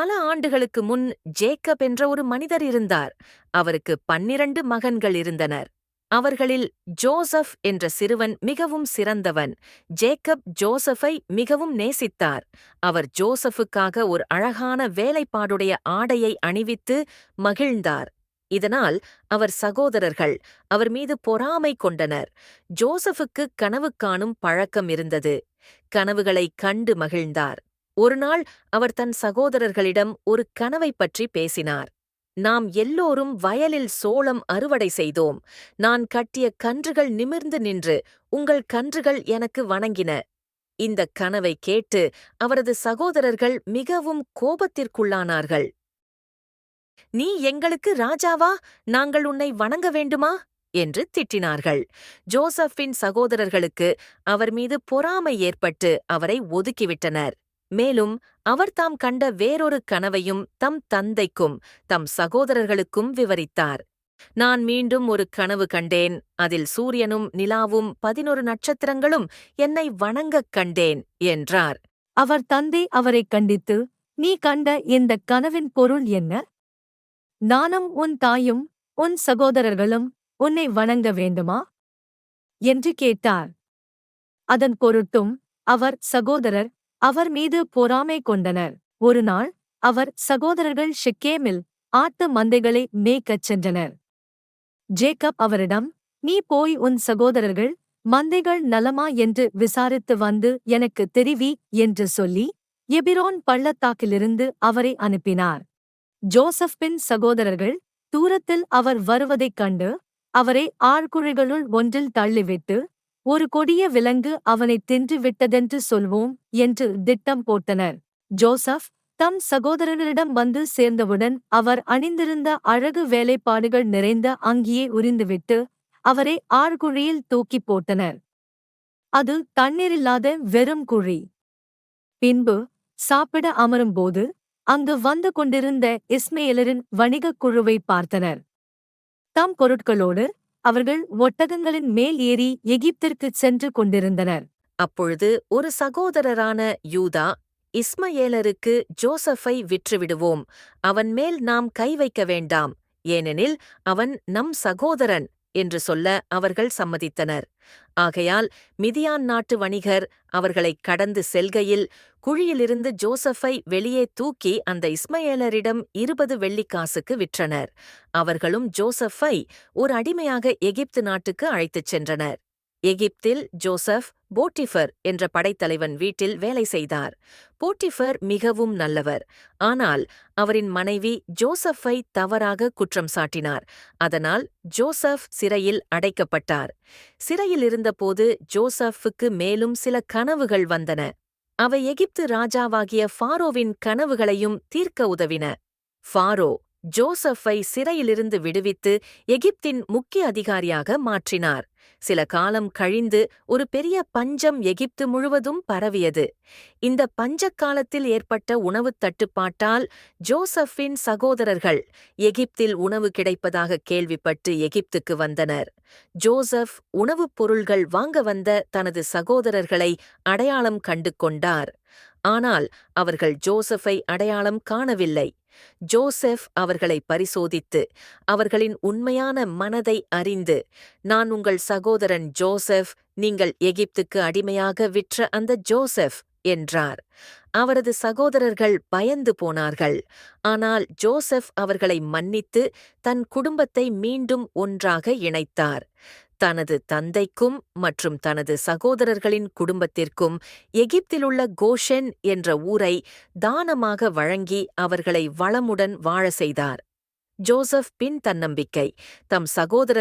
பல ஆண்டுகளுக்கு முன் ஜேக்கப் என்ற ஒரு மனிதர் இருந்தார். அவருக்கு பன்னிரண்டு மகன்கள் இருந்தனர். அவர்களில் ஜோசப் என்ற சிறுவன் மிகவும் சிறந்தவன். ஜேக்கப் ஜோசஃபை மிகவும் நேசித்தார். அவர் ஜோசஃபுக்காக ஒரு அழகான வேலைப்பாடுடைய ஆடையை அணிவித்து மகிழ்ந்தார். இதனால் அவர் சகோதரர்கள் அவர் மீது பொறாமை கொண்டனர். ஜோசஃபுக்கு கனவு காணும் பழக்கம் இருந்தது. கனவுகளை கண்டு மகிழ்ந்தார். ஒருநாள் அவர் தன் சகோதரர்களிடம் ஒரு கனவைப் பற்றி பேசினார். நாம் எல்லோரும் வயலில் சோளம் அறுவடை செய்தோம். நான் கட்டிய கன்றுகள் நிமிர்ந்து நின்று உங்கள் கன்றுகள் எனக்கு வணங்கின இந்த கனவை கேட்டு அவரது சகோதரர்கள் மிகவும் கோபத்திற்குள்ளானார்கள். நீ எங்களுக்கு ராஜாவா? நாங்கள் உன்னை வணங்க வேண்டுமா என்று திட்டினார்கள். ஜோசப்பின் சகோதரர்களுக்கு அவர் மீது பொறாமை ஏற்பட்டு அவரை ஒதுக்கிவிட்டனர் மேலும் அவர் தாம் கண்ட வேறொரு கனவையும் தம் தந்தைக்கும் தம் சகோதரர்களுக்கும் விவரித்தார். நான் மீண்டும் ஒரு கனவு கண்டேன் அதில் சூரியனும் நிலாவும் பதினொரு நட்சத்திரங்களும் என்னை வணங்கக் கண்டேன் என்றார். அவர் தந்தை அவரைக் கண்டித்து நீ கண்ட இந்த கனவின் பொருள் என்ன? நானும் உன் தாயும் உன் சகோதரர்களும் உன்னை வணங்க வேண்டுமா என்று கேட்டார். அதன் பொருட்டும் அவர் சகோதரர் அவர் மீது பொறாமை கொண்டனர். ஒருநாள் அவர் சகோதரர்கள் ஷெக்கேமில் ஆட்டு மந்தைகளை மேய்க்கச் சென்றனர். ஜேக்கப் அவரிடம் நீ போய் உன் சகோதரர்கள் மந்தைகள் நலமா என்று விசாரித்து வந்து எனக்கு தெரிவி என்று சொல்லி எபிரோன் பள்ளத்தாக்கிலிருந்து அவரை அனுப்பினார். ஜோசப்பின் சகோதரர்கள் தூரத்தில் அவர் வருவதைக் கண்டு அவரை ஆழ்குழிகளுள் ஒன்றில் தள்ளிவிட்டு ஒரு கொடிய விலங்கு அவனை தின்று விட்டதென்று சொல்வோம் என்று திட்டம் போட்டனர். ஜோசப் தம் சகோதரர்களிடம் வந்து சேர்ந்தவுடன் அவர் அணிந்திருந்த அழகு வேலைப்பாடுகள் நிறைந்த அங்கியை உரிந்துவிட்டு அவரை ஆழ்குழியில் தூக்கிப் போட்டனர். அது தண்ணீரில்லாத வெறும் குழி. பின்பு சாப்பிட அமரும்போது அங்கு வந்து கொண்டிருந்த இஸ்மேலரின் வணிகக் குழுவை பார்த்தனர். தம் பொருட்களோடு அவர்கள் ஒட்டகங்களின் மேல் ஏறி எகிப்திற்குச் சென்று கொண்டிருந்தனர். அப்பொழுது ஒரு சகோதரரான யூதா இஸ்மயேலருக்கு ஜோசஃபை விற்றுவிடுவோம் அவன் மேல் நாம் கை வைக்க வேண்டாம் ஏனெனில் அவன் நம் சகோதரன். என்று சொல்ல அவர்கள் சம்மதித்தனர். ஆகையால் மிதியான் நாட்டு வணிகர் அவர்களை கடந்து செல்கையில் குழியிலிருந்து ஜோசஃபை வெளியே தூக்கி அந்த இஸ்மயேலரிடம் இருபது வெள்ளிக்காசுக்கு விற்றனர். அவர்களும் ஜோசஃபை ஒரு அடிமையாக எகிப்து நாட்டுக்கு அழைத்துச் சென்றனர். எகிப்தில் ஜோசப் போட்டிஃபர் என்ற படைத்தலைவன் வீட்டில் வேலை செய்தார். போட்டிஃபர் மிகவும் நல்லவர். ஆனால் அவரின் மனைவி ஜோசஃபை தவறாக குற்றம் சாட்டினார். அதனால் ஜோசப் சிறையில் அடைக்கப்பட்டார். சிறையில் இருந்தபோது ஜோசஃபுக்கு மேலும் சில கனவுகள் வந்தன. அவை எகிப்து ராஜாவாகிய ஃபாரோவின் கனவுகளையும் தீர்க்க உதவின. ஃபாரோ ஜோசஃபை சிறையிலிருந்து விடுவித்து எகிப்தின் முக்கிய அதிகாரியாக மாற்றினார். சில காலம் கழிந்து ஒரு பெரிய பஞ்சம் எகிப்து முழுவதும் பரவியது. இந்த பஞ்சக் காலத்தில் ஏற்பட்ட உணவுத் தட்டுப்பாட்டால் ஜோசஃபின் சகோதரர்கள் எகிப்தில் உணவு கிடைப்பதாக கேள்விப்பட்டு எகிப்துக்கு வந்தனர். ஜோசப் உணவுப் பொருள்கள் வாங்க வந்த தனது சகோதரர்களை அடையாளம் கண்டு கொண்டார். ஆனால் அவர்கள் ஜோசஃபை அடையாளம் காணவில்லை. ஜோசெஃப் அவர்களை பரிசோதித்து அவர்களின் உண்மையான மனதை அறிந்து நான் உங்கள் சகோதரன் ஜோசெஃப் நீங்கள் எகிப்துக்கு அடிமையாக விற்ற அந்த ஜோசெஃப் என்றார். அவரது சகோதரர்கள் பயந்து போனார்கள். ஆனால் ஜோசெஃப் அவர்களை மன்னித்து தன் குடும்பத்தை மீண்டும் ஒன்றாக இணைத்தார். தனது தந்தைக்கும் மற்றும் தனது சகோதரர்களின் குடும்பத்திற்கும் எகிப்திலுள்ள கோஷென் என்ற ஊரை தானமாக வழங்கி அவர்களை வளமுடன் வாழ செய்தார். ஜோசப் பின் தன்னம்பிக்கை தம் சகோதரர்